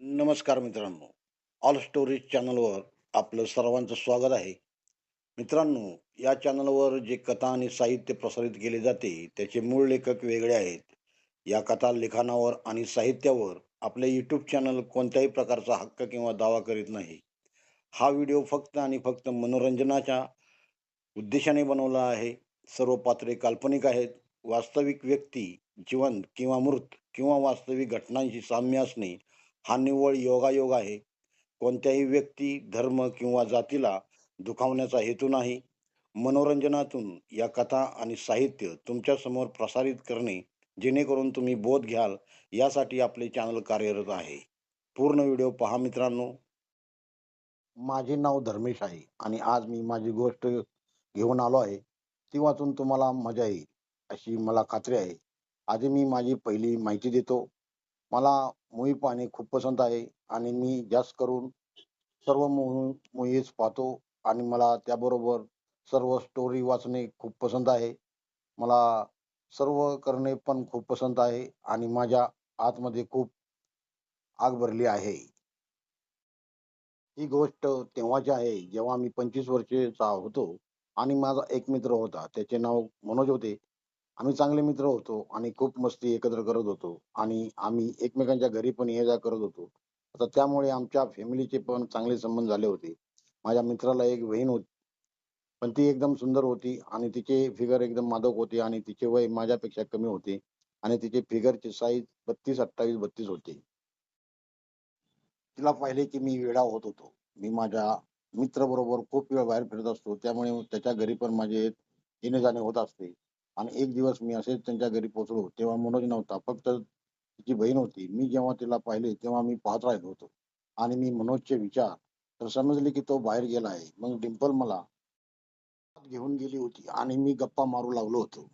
नमस्कार मित्रांनो. All stories चॅनलवर आपलं सर्वांचं स्वागत आहे. मित्रांनो या चॅनलवर जे कथा आणि साहित्य प्रसारित केले जाते त्याचे मूळ लेखक वेगळे आहेत. या कथा लिखाणावर आणि साहित्यावर आपले यूट्यूब चॅनल कोणत्याही प्रकारचा हक्क किंवा दावा करीत नाही. हा व्हिडिओ फक्त आणि फक्त मनोरंजनाच्या उद्देशाने बनवला आहे. सर्व पात्रे काल्पनिक आहेत. वास्तविक व्यक्ती जिवंत किंवा मृत किंवा वास्तविक घटनांशी साम्य असणे हा निव्वळ योगायोग आहे. कोणत्याही व्यक्ती धर्म किंवा जातीला दुखावण्याचा हेतू नाही. मनोरंजनातून या कथा आणि साहित्य तुमच्यासमोर प्रसारित करणे जेणेकरून तुम्ही बोध घ्याल यासाठी आपले चॅनल कार्यरत आहे. पूर्ण व्हिडिओ पहा मित्रांनो. माझे नाव धर्मेश आहे आणि आज मी माझी गोष्ट घेऊन आलो आहे. ती वाचून तुम्हाला मजा येईल अशी मला खात्री आहे. आधी मी माझी पहिली माहिती देतो. मला मूवी पाहणे खूप पसंत आहे आणि मी जास्त करून सर्व मूवीज पाहतो आणि मला त्याबरोबर सर्व स्टोरी वाचणे खूप पसंत आहे. मला सर्व करणे पण खूप पसंत आहे आणि माझ्या आतमध्ये खूप आग भरली आहे. ही गोष्ट तेव्हाची आहे जेव्हा मी पंचवीस वर्षाचा होतो आणि माझा एक मित्र होता त्याचे नाव मनोज होते. आम्ही चांगले मित्र होतो आणि खूप मस्ती एकत्र करत होतो आणि आम्ही एकमेकांच्या घरी पण ये जा करत होतो. आता त्यामुळे आमच्या फॅमिलीचे पण चांगले संबंध झाले होते. माझ्या मित्राला एक बहीण होती. पण ती एकदम सुंदर होती आणि तिचे फिगर एकदम मादक होते आणि तिचे वय माझ्यापेक्षा कमी होते आणि तिचे फिगरचे साईज बत्तीस अठ्ठावीस बत्तीस होते. तिला पाहिले की मी वेळा होत होतो. मी माझ्या मित्र बरोबर खूप वेळ बाहेर फिरत असतो. त्यामुळे त्याच्या घरी पण माझे येणे जाणे होत असते. आणि एक दिवस मी असेच त्यांच्या घरी पोहोचलो तेव्हा मनोज नव्हता फक्त तिची बहीण होती. मी जेव्हा तिला पाहिले तेव्हा मी पाहत राहिलो होतो. आणि मी मनोजचे विचार तर समजले की तो बाहेर गेला आहे. मग डिंपल मला घेऊन गेली होती आणि मी गप्पा मारू लागलो होतो.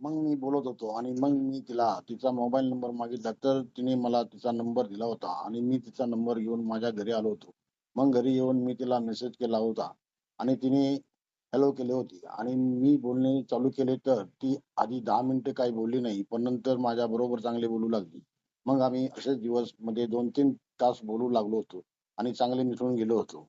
मग मी बोलत होतो आणि मग मी तिला तिचा मोबाईल नंबर मागितला तर तिने मला तिचा नंबर दिला होता आणि मी तिचा नंबर घेऊन माझ्या घरी आलो होतो. मग घरी येऊन मी तिला मेसेज केला होता आणि तिने हॅलो केले होते. आणि मी बोलणे चालू केले तर ती आधी दहा मिनिटं काही बोलली नाही पण नंतर माझ्या बरोबर चांगले बोलू लागली. मग आम्ही असेच दिवसमध्ये दोन तीन तास बोलू लागलो होतो आणि चांगले मिसळून गेलो होतो.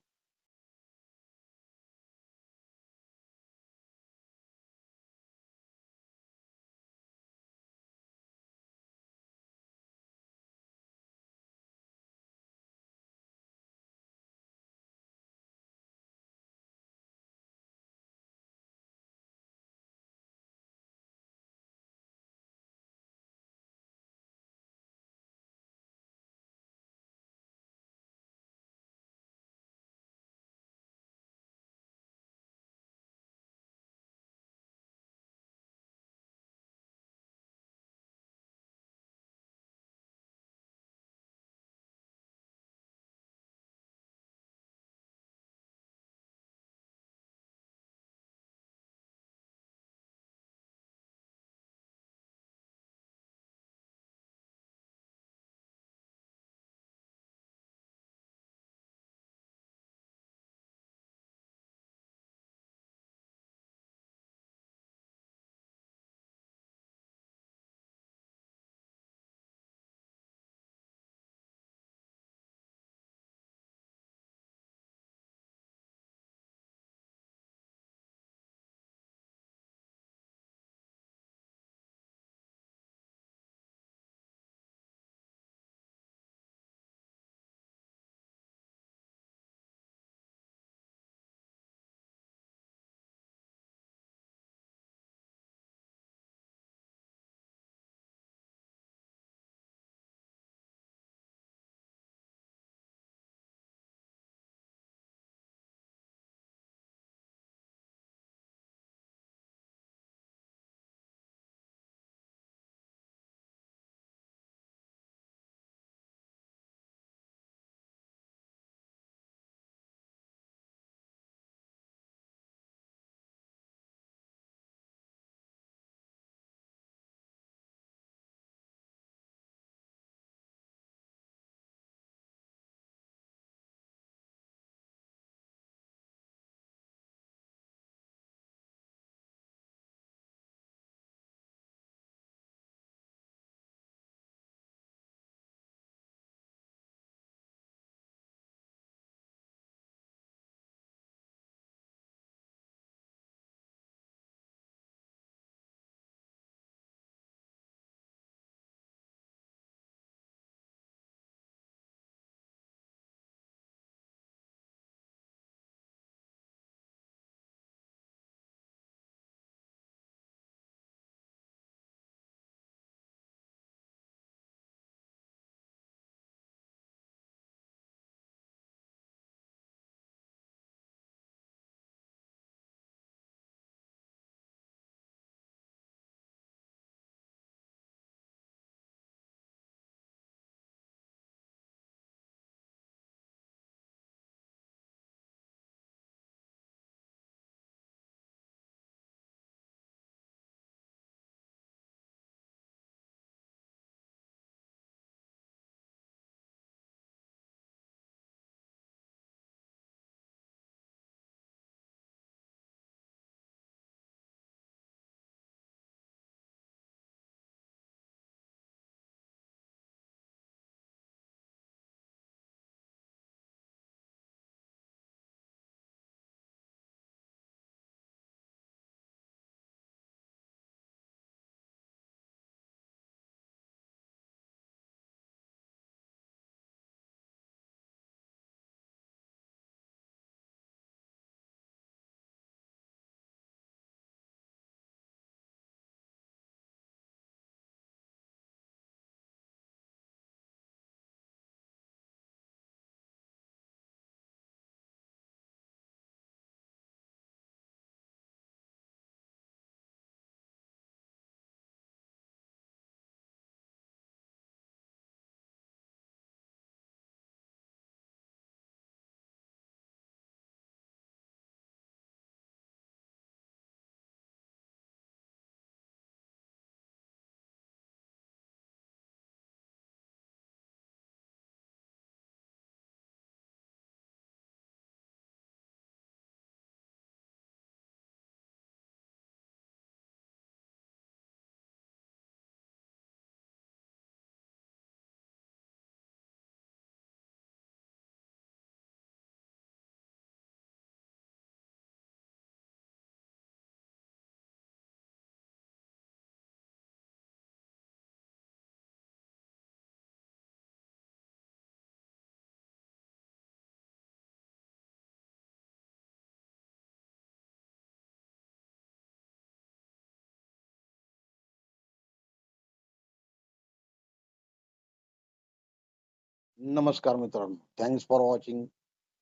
नमस्कार मित्रांनो. थँक्स फॉर वॉचिंग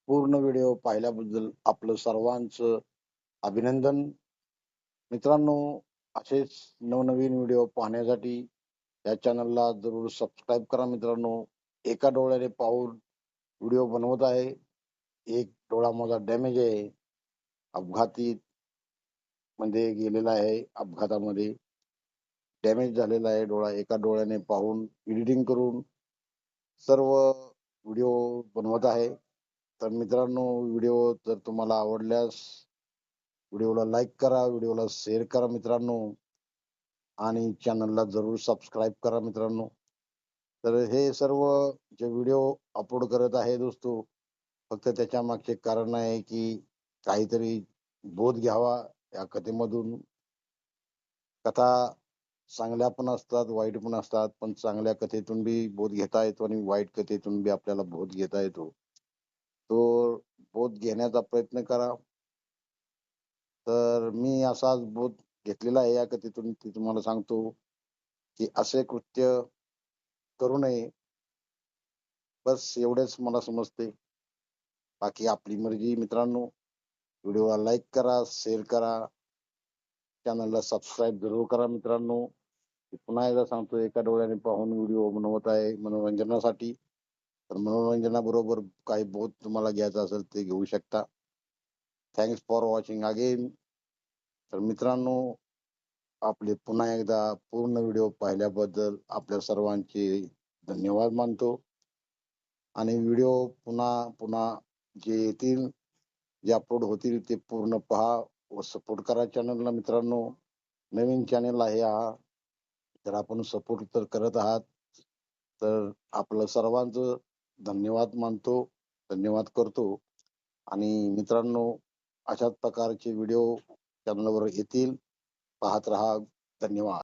पूर्ण व्हिडिओ पाहिल्याबद्दल आपलं सर्वांचं अभिनंदन. मित्रांनो असेच नवनवीन व्हिडिओ पाहण्यासाठी या चॅनलला जरूर सबस्क्राईब करा मित्रांनो. एका डोळ्याने पाहून व्हिडिओ बनवत आहे. एक डोळा माझा डॅमेज आहे. अपघाती मध्ये गेलेला आहे. अपघातामध्ये डॅमेज झालेला आहे. डोळा एका डोळ्याने पाहून एडिटिंग करून सर्व व्हिडिओ बनवत आहे. तर मित्रांनो व्हिडिओ जर तुम्हाला आवडल्यास व्हिडिओला लाईक करा व्हिडिओला शेअर करा मित्रांनो. आणि चॅनलला जरूर सबस्क्राईब करा मित्रांनो. तर हे सर्व जे व्हिडिओ अपलोड करत आहे दोस्तो फक्त त्याच्या मागचे कारण आहे की काहीतरी बोध घ्यावा या कथेमधून. कथा चांगल्या पण असतात वाईट पण असतात पण चांगल्या कथेतून बी बोध घेता येतो आणि वाईट कथेतून बी आपल्याला बोध घेता येतो. तो बोध घेण्याचा प्रयत्न करा. तर मी असाच बोध घेतलेला आहे या कथेतून. ती तुम्हाला सांगतो की असे कृत्य करू नये. बस एवढेच मला समजते. बाकी आपली मर्जी मित्रांनो. व्हिडिओला लाईक करा शेअर करा. चॅनलला सबस्क्राईब जरूर करा मित्रांनो. पुन्हा एकदा सांगतो एका डोळ्याने पाहून व्हिडिओ बनवत आहे मनोरंजनासाठी. तर मनोरंजनाबरोबर काही बोध तुम्हाला घ्यायचा असेल ते घेऊ शकता. थँक्स फॉर वॉचिंग अगेन तर मित्रांनो आपले पुन्हा एकदा पूर्ण व्हिडिओ पाहिल्याबद्दल आपल्या सर्वांचे धन्यवाद मानतो. आणि व्हिडिओ पुन्हा पुन्हा जे येतील जे अपलोड होतील ते पूर्ण पहा व सपोर्ट करा चॅनलला मित्रांनो. नवीन चॅनल आहे हा. तर आपण सपोर्ट तर करत आहात. तर आपलं सर्वांचं धन्यवाद मानतो धन्यवाद करतो. आणि मित्रांनो अशाच प्रकारचे व्हिडिओ चॅनलवर येतील. पाहत रहा. धन्यवाद.